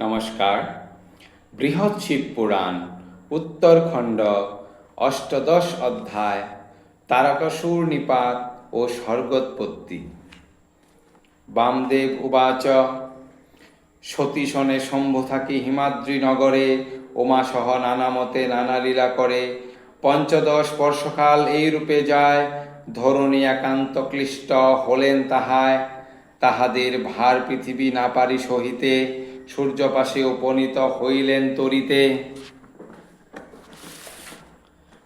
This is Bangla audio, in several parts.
নমস্কার। বৃহৎ শিব পুরাণ, উত্তরখণ্ড, অষ্টদশ অধ্যায়, তারকাসুর নিপাত ও স্বর্গোৎপত্তি। বামদেব উবাচ, সতীশনে শম্ভু থাকি হিমাদ্রি নগরে, উমাসহ নানা মতে নানা লীলা করে, পঞ্চদশ বর্ষকাল এই রূপে যায়, ধরণী একান্ত ক্লিষ্ট হলেন তাহায়, তাহাদের ভার পৃথিবী না পারি সহিতে সূর্যপাশে উপনীত হইলেন তরিতে।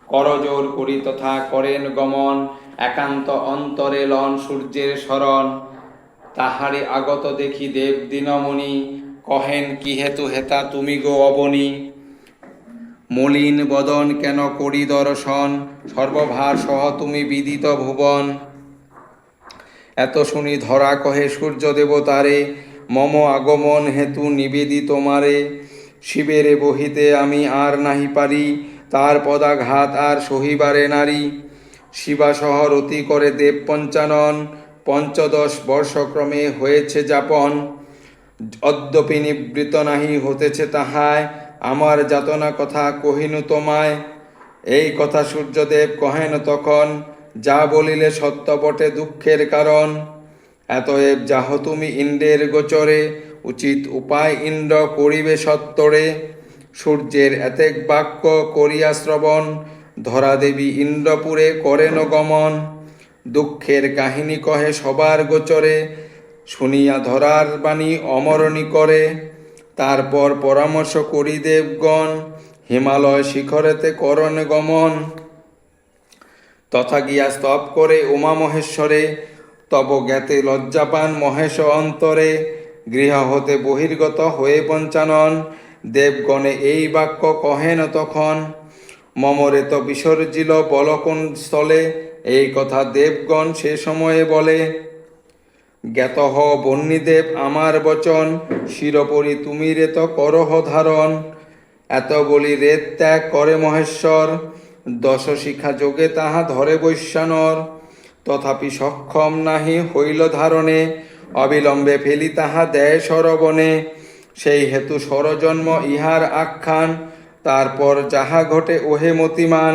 করজোর করি তথা করেন গমন, একান্ত অন্তরে লন সূর্যের শরণ। তাহারে আগত দেখি দেব দিনমণি, কহেন, কি হেতু হেতা তুমি গো অবনী? মলিন বদন কেন করি দর্শন? সর্বভার সহ তুমি বিদিত ভুবন। এত শুনি ধরা কহে সূর্য দেবতারে মম আগমন হেতু নিবেদি তোমারে শিবেরে বহিতে আমি আর নাহি পারি, তার পদাঘাত আর সহিবারে নারী। শিবাসহ রতি করে দেব পঞ্চানন, পঞ্চদশ বর্ষক্রমে হয়েছে যাপন। অদ্যপি নিবৃত নাহি হতেছে তাহায় আমার যাতনা কথা কহিনু তোমায়। এই কথা সূর্যদেব কহেন তখন, যা বলিলে সত্য বটে দুঃখের কারণ। এতএব যাহ তুমি ইন্দ্রের গোচরে, উচিত উপায় ইন্দ্র করিবে সত্তরে। সূর্যের এতেক বাক্য করিয়া শ্রবণ ধরা দেবী ইন্দ্রপুরে করেন গমন। দুঃখের কাহিনী কহে সবার গোচরে, শুনিয়া ধরার বাণী অমরণী করে। তারপর পরামর্শ করি দেবগণ, হিমালয় শিখরেতে করণ গমন। তথা গিয়া স্তব করে উমা মহেশ্বরে তব জ্ঞাতে লজ্জাপান মহেশ অন্তরে, গৃহ হতে বহির্গত হয়ে পঞ্চানন। দেবগণে এই বাক্য কহেন তখন মমরে তো বিসর্জিল বলকুণ স্থলে এই কথা দেবগণ সে সময়ে বলে। জ্ঞাত হ বন্যীদেব আমার বচন, শিরপরি তুমি রে তো করহ ধারণ। এত বলি রেত ত্যাগ করে মহেশ্বর দশ শিখা যোগে তাহা ধরে বৈশ্যানর। তথাপি সক্ষম নাহি হইল ধারণে, অবিলম্বে ফেলি তাহা দেয় সরবনে সেই হেতু সরজন্ম ইহার আখ্যান, তারপর যাহা ঘটে ওহে মতিমান।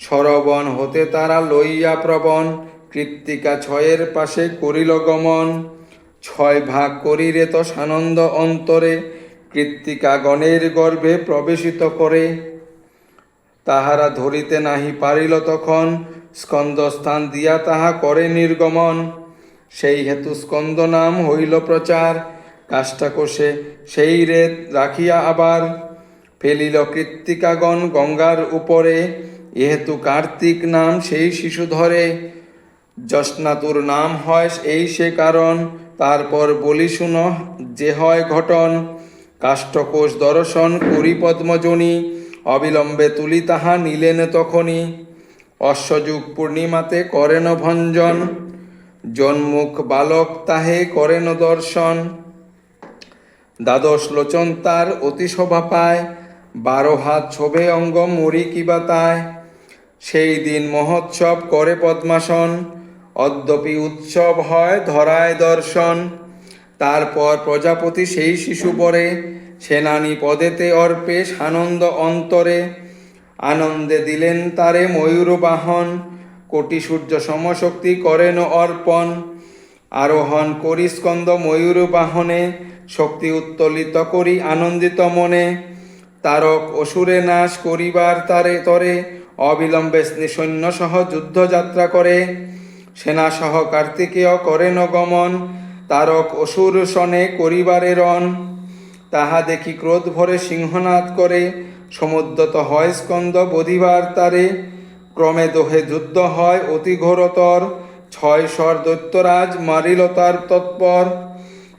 সরবন হতে তারা লইয়া প্রবণ, কৃত্তিকা ছয়ের পাশে করিল গমন। ছয় ভাগ করিরে তো সানন্দ অন্তরে, কৃত্তিকা গণের গর্ভে প্রবেশিত করে। তাহারা ধরিতে নাহি পারিল তখন স্কন্দস্থান দিয়া তাহা করে নির্গমন। সেই হেতু স্কন্দ নাম হইল প্রচার, কাষ্টাকোষে সেই রেত রাখিয়া আবার। ফেলিল কৃত্তিকাগণ গঙ্গার উপরে এহেতু কার্তিক নাম সেই শিশু ধরে। যষ্ণাতুর নাম হয় এই সে কারণ, তারপর বলি শুন যে হয় ঘটন। কাষ্ঠকোষ দর্শন করি পদ্মজনী, অবিলম্বে তুলি তাহা নিলেন তখনই। অশ্বযুগ পূর্ণিমাতে করেন ভঞ্জন, জন্মুখ বালক তাহে করেন দর্শন। দ্বাদশ লোচন তার অতি শোভা পায়, বারো হাত ছোবে অঙ্গ মরি কিবা তায় সেই দিন মহোৎসব করে পদ্মাসন, অদ্যপি উৎসব হয় ধরায় দর্শন। তারপর প্রজাপতি সেই শিশু পরে, সেনানি পদেতে অর্পে সানন্দ অন্তরে। আনন্দে দিলেন তারে ময়ূর বাহন। কোটি সূর্য সমশক্তি করেন অর্পণ। আরোহণ করি স্কন্দ ময়ূর বাহনে। শক্তি উত্তোলিত করি আনন্দিত মনে। তারক অসুরে নাশ করিবার তারে তরে। অবিলম্বে সৈন্য সহ যুদ্ধযাত্রা করে। সেনা সহ কার্তিকেয় করেন গমন। তারক অসুর সনে করিবারে রণ। তাহা দেখি ক্রোধ ভরে সিংহনাদ করে। সমুদ্রত হয় স্কন্দ বধিবার তারে, ক্রমে দোহে যুদ্ধ হয় অতি ঘোরতর, ছয় স্বর দৈত্যরাজ মারিল তার তৎপর।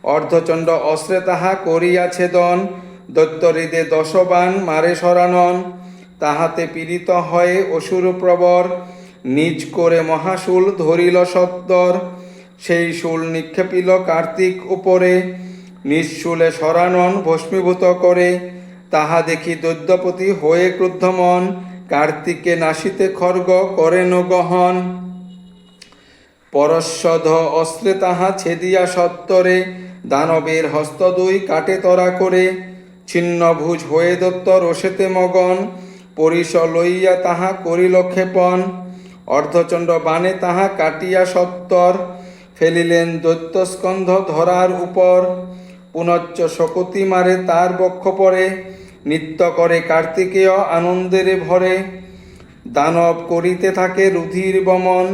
অর্ধচণ্ড অস্ত্রে তাহা করিয়াছে দন দৈত্যহৃদে দশবান মারে সরানন। তাহাতে পীড়িত হয়ে অসুর প্রবর, নিজ করে মহাশুল ধরিল সত্তর। সেই শুল নিক্ষেপিল কার্তিক উপরে নিঃশুলে সরানন ভস্মীভূত করে। তাহা দেখি দৈদ্যপতি হয়ে ক্রুদ্ধমন, কার্তিকে নাসিতে খর্গ করেন গহন। পরশ্বধ অস্ত্রে তাহা ছেদিয়া সত্তরে, দানবের হস্ত দুই কাটে তরা করে। ছিন্ন ভুজ হয়ে দত্ত রসেতে মগন, পরিস লইয়া তাহা করিল ক্ষেপণ। অর্ধচণ্ড বাণে তাহা কাটিয়া সত্তর, ফেলিলেন দৈত্যস্কন্ধ ধরার উপর। পুনচ্চ শকতি মারে তার বক্ষ পরে। নৃত্য করে কার্তিকেয় আনন্দেরে ভরে, দানব করিতে থাকে রুধির বমন,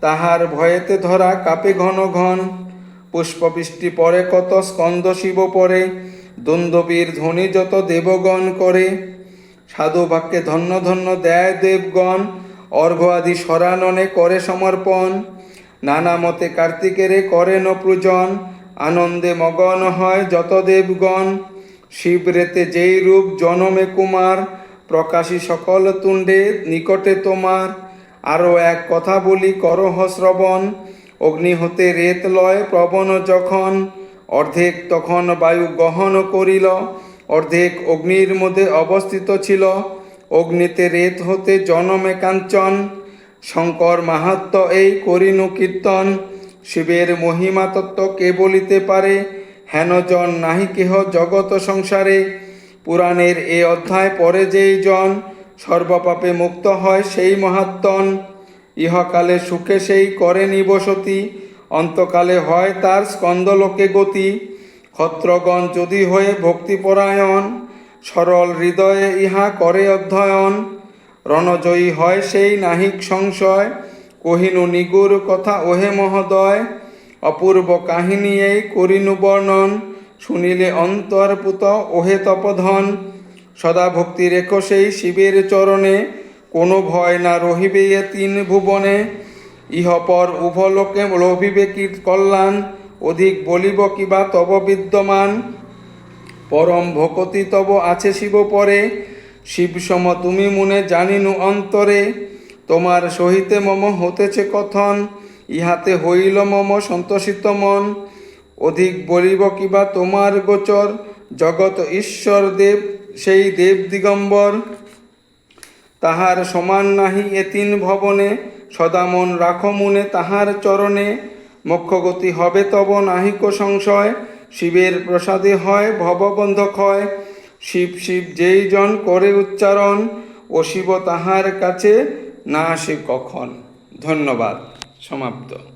তাহার ভয়েতে ধরা কাপে ঘন ঘন। পুষ্পবৃষ্টি পরে কত স্কন্দ শিব পরে দ্বন্দ্ববীর ধ্বনি যত দেবগণ করে। সাধু বাক্যে ধন্য ধন্য দেয় দেবগণ অর্ঘ আদি সরাননে করে সমর্পণ। নানা মতে কার্তিকেরে করেন পূজন আনন্দে মগন হয় যত দেবগণ। শিবরেতে যেই রূপ জনমে কুমার, প্রকাশী সকল তুণ্ডে নিকটে তোমার। আরও এক কথা বলি, করহ শ্রবণ, অগ্নি হতে রেত লয় প্রবণ যখন। অর্ধেক তখন বায়ু গহন করিল, অর্ধেক অগ্নির মধ্যে অবস্থিত ছিল। অগ্নিতে রেত হতে জনমে কাঞ্চন, শঙ্কর মাহাত্ম এই করিনু কীর্তন। শিবের মহিমা তত্ত্ব কে বলিতে পারে? হেনজন নাহি কেহ জগত সংসারে? পুরাণের এ অধ্যায় পরে যেই জন সর্বপাপে মুক্ত হয় সেই মহাত্মন। ইহকালে সুখে সেই করে নিবসতি অন্তকালে হয় তার স্কন্দলোকে গতি। ক্ষত্রগণ যদি হয়ে ভক্তিপরায়ণ, সরল হৃদয়ে ইহা করে অধ্যয়ন। রণজয়ী হয় সেই নাহিক সংশয়, কহিনু নিগুর কথা ওহে মহোদয়। অপূর্ব কাহিনী এই করিনু বর্ণন। শুনিলে অন্তর্পুত ওহে তপধন। সদা ভক্তি রেখো সেই শিবের চরণে। কোনো ভয় না রহিবে এ তিন ভুবনে। ইহপর উভলোকে লভিবে কী কল্যাণ? অধিক বলিব কিবা তব বিদ্যমান? পরম ভকতি তব আছে শিব পরে। শিব সম তুমি মুনে জানিনু অন্তরে। তোমার সহিতে মম হতেছে কথন। ইহাতে হইল মম সন্তোষিত মন। অধিক বলিব কিবা তোমার গোচর? জগৎ ঈশ্বর দেব, সেই দেব দিগম্বর। তাহার সমান নাহি এ তিন ভবনে, সদা মন রাখো মুনে তাহার চরণে। মোক্ষগতি হবে তব নাহিক সংশয়, শিবের প্রসাদে হয় ভববন্ধ ক্ষয় শিব শিব যেই জন করে উচ্চারণ, ও শিব তাহার কাছে না আসে কখন। ধন্যবাদ। সমাপ্ত।